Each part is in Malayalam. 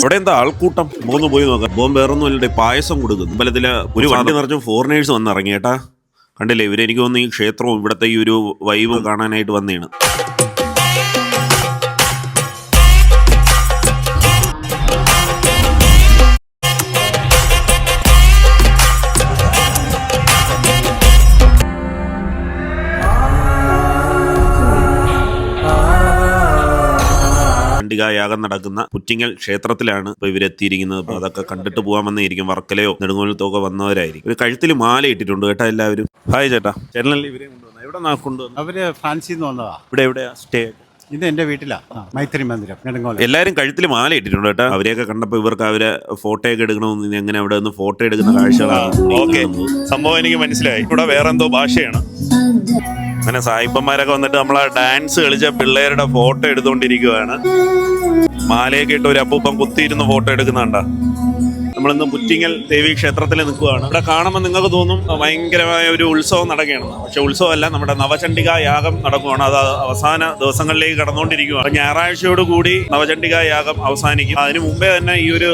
ഇവിടെ എന്താ ആൾക്കൂട്ടം? മൂന്ന് പോയി നോക്കാം. ബോം വേറൊന്നും അല്ലേ പായസം കൊടുക്കുന്നു. അമ്പലത്തിൽ ഒരു വണ്ടി നിറച്ചും ഫോറിനേഴ്സ് വന്നിറങ്ങിയേട്ടാ കണ്ടില്ലേ ഇവരെനിക്ക് തോന്നുന്നു ഈ ക്ഷേത്രവും ഇവിടുത്തെ ഈ ഒരു വൈബ് കാണാനായിട്ട് വന്നേണ്. യാഗം നടക്കുന്ന പുറ്റിങ്ങൽ ക്ഷേത്രത്തിലാണ് ഇപ്പൊ ഇവരെത്തിയിരിക്കുന്നത്. അപ്പൊ അതൊക്കെ കണ്ടിട്ട് പോകാമെന്നായിരിക്കും വർക്കലയോ നെടുങ്ങോലത്തോക്കെ വന്നവരായിരിക്കും. ഒരു കഴുത്തിൽ മാല ഇട്ടിട്ടുണ്ട് കേട്ടാ എല്ലാവരും. ഹായ് ചേട്ടാ. ചേട്ടനല്ലേ ഇവരെ കൊണ്ടുവന്നത്? എവിടെ നാ കൊണ്ടുവന്നത്? അവർ ഫ്രാൻസിൽ നിന്ന് വന്നതാ. ഇവിടെ എവിടെയാ? സ്റ്റേ. ഇത് എന്റെ വീട്ടിലാ. മൈത്രി മന്ദിരം നെടുങ്ങോല. എല്ലാരും കഴുത്തിൽ മാല ഇട്ടിട്ടുണ്ട് കേട്ടോ. അവരെയൊക്കെ കണ്ടപ്പോ ഇവർക്ക് അവരെ ഫോട്ടോ ഒക്കെ എടുക്കണമെന്ന് എങ്ങനെ അവിടെ നിന്ന് ഫോട്ടോ എടുക്കുന്ന കാഴ്ചകളാണ് ഓക്കെ. സംഭവം എനിക്ക് മനസ്സിലായി. ഇവിടെ വേറെന്തോ ഭാഷയാണ്. അങ്ങനെ സായിപ്പന്മാരൊക്കെ വന്നിട്ട് നമ്മളെ ഡാൻസ് കളിച്ച പിള്ളേരുടെ ഫോട്ടോ എടുത്തുകൊണ്ടിരിക്കുകയാണ് മാലയൊക്കെ ഇട്ട് ഒരു അപ്പൂപ്പം കുത്തിയിരുന്ന് ഫോട്ടോ എടുക്കുന്നുണ്ട. നമ്മളിന്ന് പുറ്റിങ്ങൽ ദേവി ക്ഷേത്രത്തിൽ നിൽക്കുകയാണ് ഇവിടെ കാണുമ്പോൾ നിങ്ങൾക്ക് തോന്നും ഭയങ്കരമായ ഒരു ഉത്സവം നടക്കുകയാണ്. പക്ഷെ ഉത്സവമല്ല നമ്മുടെ നവചണ്ഡിക യാഗം നടക്കുകയാണ് അത് അവസാന ദിവസങ്ങളിലേക്ക് കടന്നുകൊണ്ടിരിക്കുകയാണ് ഞായറാഴ്ചയോട് കൂടി നവചണ്ഡിക യാഗം അവസാനിക്കും. അതിനു മുമ്പേ തന്നെ ഈ ഒരു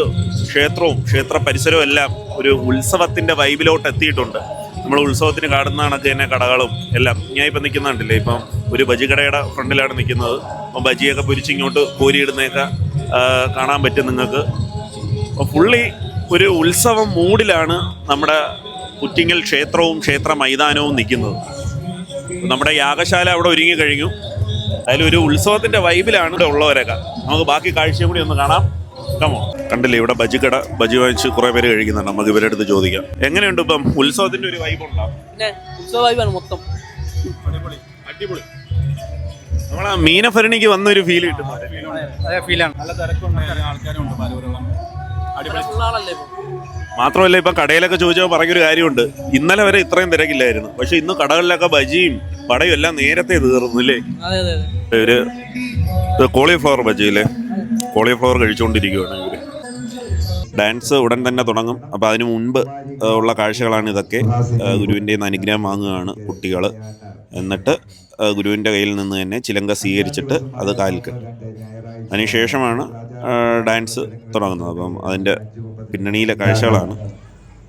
ക്ഷേത്രവും ക്ഷേത്ര പരിസരവും എല്ലാം ഒരു ഉത്സവത്തിന്റെ വൈബിലോട്ട് എത്തിയിട്ടുണ്ട്. നമ്മൾ ഉത്സവത്തിന് കാണുന്ന കണക്ക് തന്നെ കടകളും എല്ലാം. ഞാൻ ഇപ്പം നിൽക്കുന്നുണ്ടല്ലേ? ഇപ്പം ഒരു ബജി കടയുടെ ഫ്രണ്ടിലാണ് നിൽക്കുന്നത്. അപ്പം ബജിയൊക്കെ പൊരിച്ച് ഇങ്ങോട്ട് കോരിയിടുന്നതൊക്കെ കാണാൻ പറ്റും നിങ്ങൾക്ക്. അപ്പം ഫുള്ളി ഒരു ഉത്സവം മൂഡിലാണ് നമ്മുടെ കുറ്റിങ്ങൽ ക്ഷേത്രവും ക്ഷേത്ര മൈതാനവും നിൽക്കുന്നത്. നമ്മുടെ യാഗശാല അവിടെ ഒരുങ്ങി കഴിഞ്ഞു. അതിലൊരു ഉത്സവത്തിന്റെ വൈബിലാണ് ഇവിടെ ഉള്ളവരൊക്കെ. നമുക്ക് ബാക്കി കാഴ്ചയും കൂടി ഒന്ന് കാണാം. കമോ കണ്ടില്ലേ ഇവിടെ ബജി കട ബജി വാങ്ങിച്ച് കുറെ പേര് കഴിക്കുന്നുണ്ട്. നമുക്ക് ഇവരുടെ അടുത്ത് ചോദിക്കാം. എങ്ങനെയുണ്ട് ഇപ്പം? ഉത്സവത്തിന്റെ ഒരു വൈബ് ഉണ്ടോ? പിന്നെ ഉത്സവ വൈബാണ് മൊത്തം. അടിപൊളി അടിപൊളി. നമ്മളെ മീനഭരണിക്ക് വന്നൊരു ഫീൽ കിട്ടും. മാത്രമല്ല ഫീലാണ് ഫുൾ ആളല്ലേ ഇപ്പൊ? മാത്രമല്ല ഇപ്പം കടയിലൊക്കെ ചോദിച്ചാൽ പറഞ്ഞൊരു കാര്യമുണ്ട്. ഇന്നലെ വരെ ഇത്രയും തിരക്കില്ലായിരുന്നു. പക്ഷെ ഇന്ന് കടകളിലൊക്കെ ബജിയും പടയും എല്ലാം നേരത്തെ തീർന്നു അല്ലേ അതെ അതെ അതെ. ഒരു കോളിഫ്ലവർ ബജിയില്ലേ കോളിഫ്ലവർ കഴിച്ചുകൊണ്ടിരിക്കുകയാണ് ഇവർ ഡാൻസ് ഉടൻ തന്നെ തുടങ്ങും. അപ്പോൾ അതിനു മുൻപ് ഉള്ള കാഴ്ചകളാണ് ഇതൊക്കെ. ഗുരുവിന്റെ അനുഗ്രഹം വാങ്ങുകയാണ് കുട്ടികൾ എന്നിട്ട് ഗുരുവിന്റെ കയ്യിൽ നിന്ന് തന്നെ ചിലങ്ക സ്വീകരിച്ചിട്ട് അത് കാലിൽ കെട്ടും. അതിനുശേഷമാണ് ഡാൻസ് തുടങ്ങുന്നത്. അപ്പം അതിന്റെ പിന്നണിയിലെ കാഴ്ചകളാണ്.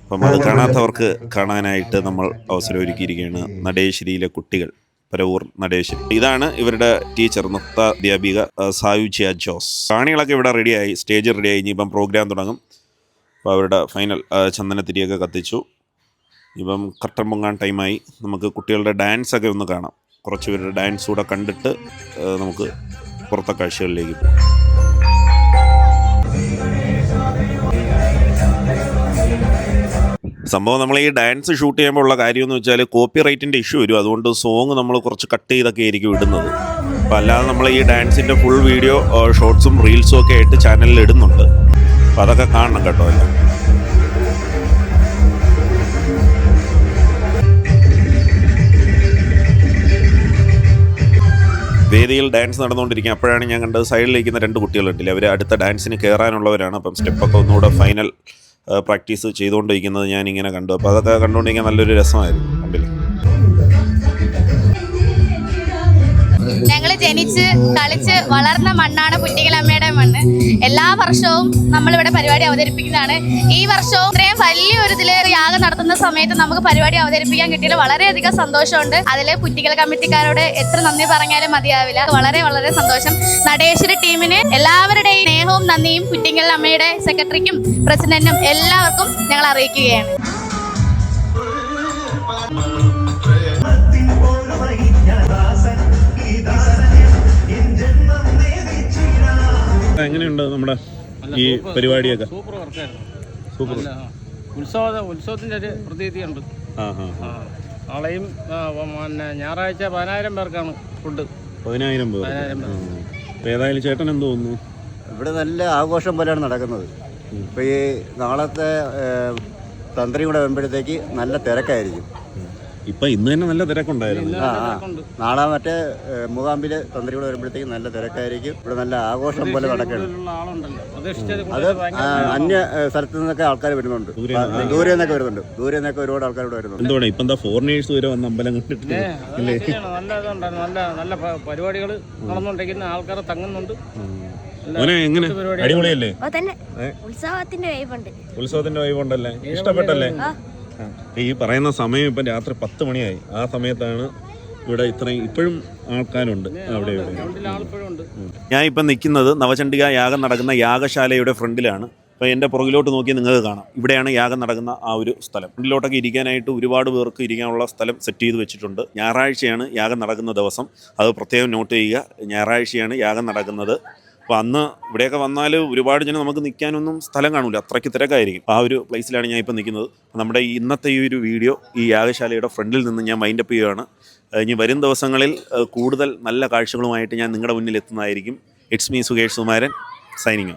അപ്പം അത് കാണാത്തവർക്ക് കാണാനായിട്ട് നമ്മൾ അവസരം ഒരുക്കിയിരിക്കുകയാണ് നടേശ്ശേരിയിലെ കുട്ടികൾ. പരവൂർ നടേശ്വരി ഇതാണ് ഇവരുടെ ടീച്ചർ നൃത്ത അധ്യാപിക സായുജ്യ ജോസ്. കാണികളൊക്കെ ഇവിടെ റെഡിയായി സ്റ്റേജ് റെഡിയായി ഇനി ഇപ്പം പ്രോഗ്രാം തുടങ്ങും. അപ്പോൾ അവരുടെ ഫൈനൽ ചന്ദനത്തിരിയൊക്കെ കത്തിച്ചു. ഇപ്പം കട്ടൻ പൊങ്ങാൻ ടൈമായി നമുക്ക് കുട്ടികളുടെ ഡാൻസ് ഒക്കെ ഒന്ന് കാണാം. കുറച്ച് പേരുടെ ഡാൻസ് കൂടെ കണ്ടിട്ട് നമുക്ക് പുറത്തെ കാഴ്ചകളിലേക്ക് പോകാം. സംഭവം നമ്മൾ ഈ ഡാൻസ് ഷൂട്ട് ചെയ്യുമ്പോൾ ഉള്ള കാര്യം എന്ന് വെച്ചാൽ കോപ്പി റൈറ്റിന്റെ ഇഷ്യൂ വരും. അതുകൊണ്ട് സോങ് നമ്മൾ കുറച്ച് കട്ട് ചെയ്തൊക്കെ ആയിരിക്കും ഇടുന്നത്. അപ്പോൾ അല്ലാതെ നമ്മൾ ഈ ഡാൻസിന്റെ ഫുൾ വീഡിയോ ഷോർട്സും റീൽസും ഒക്കെ ആയിട്ട് ചാനലിൽ ഇടുന്നുണ്ട്. അപ്പോൾ അതൊക്കെ കാണണം കേട്ടോ എല്ലാം. വേദിയിൽ ഡാൻസ് നടന്നുകൊണ്ടിരിക്കുക. അപ്പോഴാണ് ഞാൻ കണ്ടത് സൈഡിലിരിക്കുന്ന രണ്ട് കുട്ടികളുണ്ടല്ലേ? അവർ അടുത്ത ഡാൻസിന് കയറാനുള്ളവരാണ് അപ്പം സ്റ്റെപ്പൊക്കെ ഒന്നുകൂടെ ഫൈനൽ പ്രാക്ടീസ് ചെയ്തുകൊണ്ടിരിക്കുന്നത് ഞാൻ ഇങ്ങനെ കണ്ടു. അപ്പോൾ അതൊക്കെ കണ്ടുകൊണ്ടിരിക്കാൻ നല്ലൊരു രസമായിരുന്നു കണ്ടില്ലേ? ഞങ്ങൾ ജനിച്ച് കളിച്ച് വളർന്ന മണ്ണാണ് പുറ്റിക്കലമ്മയുടെ മണ്ണ്. എല്ലാ വർഷവും നമ്മളിവിടെ പരിപാടി അവതരിപ്പിക്കുന്നതാണ്. ഈ വർഷവും ഇത്രയും വലിയൊരു ഇതിൽ യാഗം നടത്തുന്ന സമയത്ത് നമുക്ക് പരിപാടി അവതരിപ്പിക്കാൻ കിട്ടിയത് വളരെയധികം സന്തോഷമുണ്ട്. അതിൽ പുറ്റിക്കൽ കമ്മിറ്റിക്കാരോട് എത്ര നന്ദി പറഞ്ഞാലും മതിയാവില്ല. വളരെ വളരെ സന്തോഷം. നടേശ്വരി ടീമിന് എല്ലാവരുടെയും സ്നേഹവും നന്ദിയും കുറ്റിങ്ങൽ അമ്മയുടെ സെക്രട്ടറിക്കും പ്രസിഡന്റിനും എല്ലാവർക്കും ഞങ്ങൾ അറിയിക്കുകയാണ്. എങ്ങനെയുണ്ട് നമ്മുടെ ഈ പരിപാടിയൊക്കെ? സൂപ്പർ. ഉത്സവ ഉത്സവത്തിന്റെ ഒരു പ്രതീതിയുണ്ട്. നാളെയും പിന്നെ ഞായറാഴ്ച പതിനായിരം പേർക്കാണ് ഫുഡ്. പതിനായിരം പേർ. ഏതായാലും ചേട്ടൻ എന്ത് തോന്നുന്നു? ഇവിടെ നല്ല ആഘോഷം പോലെയാണ് നടക്കുന്നത്. ഇപ്പൊ ഈ നാളത്തെ തന്ത്രി കൂടെ വരുമ്പോഴത്തേക്ക് നല്ല തിരക്കായിരിക്കും. ഇപ്പം ഇന്ന് തന്നെ നല്ല തിരക്കുണ്ടായിരുന്നു. ആ ആ. നാളെ മറ്റേ ഏഹ്, മൂകാംബിൽ തന്ത്രി കൂടെ വരുമ്പോഴത്തേക്ക് നല്ല തിരക്കായിരിക്കും. ഇവിടെ നല്ല ആഘോഷം പോലെ നടക്കണം കൂടുതലുള്ള ആളുണ്ടല്ലോ പ്രതീക്ഷിച്ചത് അത് ആ, അന്യ സ്ഥലത്തു സ്ഥലത്ത് നിന്നൊക്കെ ആൾക്കാർ വരുന്നുണ്ട്. ദൂരെ നിന്നൊക്കെ വരുന്നുണ്ട്. ദൂരെ നിന്നൊക്കെ ഒരുപാട് ആൾക്കാർ ഇവിടെ വരുന്നുണ്ട്. എന്തുവാണ്? ഇപ്പം എന്താ ഫോറിനേഴ്സ് വരെ വന്ന് അമ്പലം കണ്ടിട്ട് ഏ, അത് ശരിയാണ്. നല്ല ഇതുണ്ടായിരുന്നു നല്ല നല്ല പരിപാടികൾ നടന്നുകൊണ്ടിരിക്കുന്ന ആൾക്കാർ തങ്ങുന്നുണ്ട്. മോനെ എങ്ങനെ? അടിപൊളിയല്ലേ? ഓ തന്നെ. ഉത്സവത്തിന്റെ വൈബുണ്ട് ഉത്സവത്തിന്റെ വൈബ് ഉണ്ടല്ലേ? ഇഷ്ടപ്പെട്ടല്ലേ? ഈ പറയുന്ന സമയം ഇപ്പം രാത്രി പത്ത് മണിയായി. ആ സമയത്താണ് ഇവിടെ ഇത്രയും ഇപ്പോഴും ആൾക്കാരുണ്ട്. അവിടെ ഇവിടെ. ഞാൻ ഇപ്പം നിൽക്കുന്നത് നവചണ്ഡിക യാഗം നടക്കുന്ന യാഗശാലയുടെ ഫ്രണ്ടിലാണ്. അപ്പോൾ എന്റെ പുറകിലോട്ട് നോക്കി നിങ്ങൾക്ക് കാണാം. ഇവിടെയാണ് യാഗം നടക്കുന്ന ആ ഒരു സ്ഥലം. ഫ്രണ്ടിലോട്ടൊക്കെ ഇരിക്കാനായിട്ട് ഒരുപാട് പേർക്ക് ഇരിക്കാനുള്ള സ്ഥലം സെറ്റ് ചെയ്ത് വെച്ചിട്ടുണ്ട്. ഞായറാഴ്ചയാണ് യാഗം നടക്കുന്ന ദിവസം. അത് പ്രത്യേകം നോട്ട് ചെയ്യുക. ഞായറാഴ്ചയാണ് യാഗം നടക്കുന്നത്. അപ്പോൾ അന്ന് ഇവിടെയൊക്കെ വന്നാൽ ഒരുപാട് ജനം നമുക്ക് നിൽക്കാനൊന്നും സ്ഥലം കാണില്ല. അത്രയ്ക്ക് തിരക്കായിരിക്കും. ആ ഒരു പ്ലേസിലാണ് ഞാൻ ഇപ്പോൾ നിൽക്കുന്നത് നമ്മുടെ ഇന്നത്തെ ഈ ഒരു വീഡിയോ ഈ യാഗശാലയുടെ ഫ്രണ്ടിൽ നിന്ന് ഞാൻ മൈൻഡപ്പ് ചെയ്യുകയാണ്. ഇനി വരും ദിവസങ്ങളിൽ കൂടുതൽ നല്ല കാഴ്ചകളുമായിട്ട് ഞാൻ നിങ്ങളുടെ മുന്നിൽ എത്തുന്നതായിരിക്കും. It's me Sukesh Sumaran signing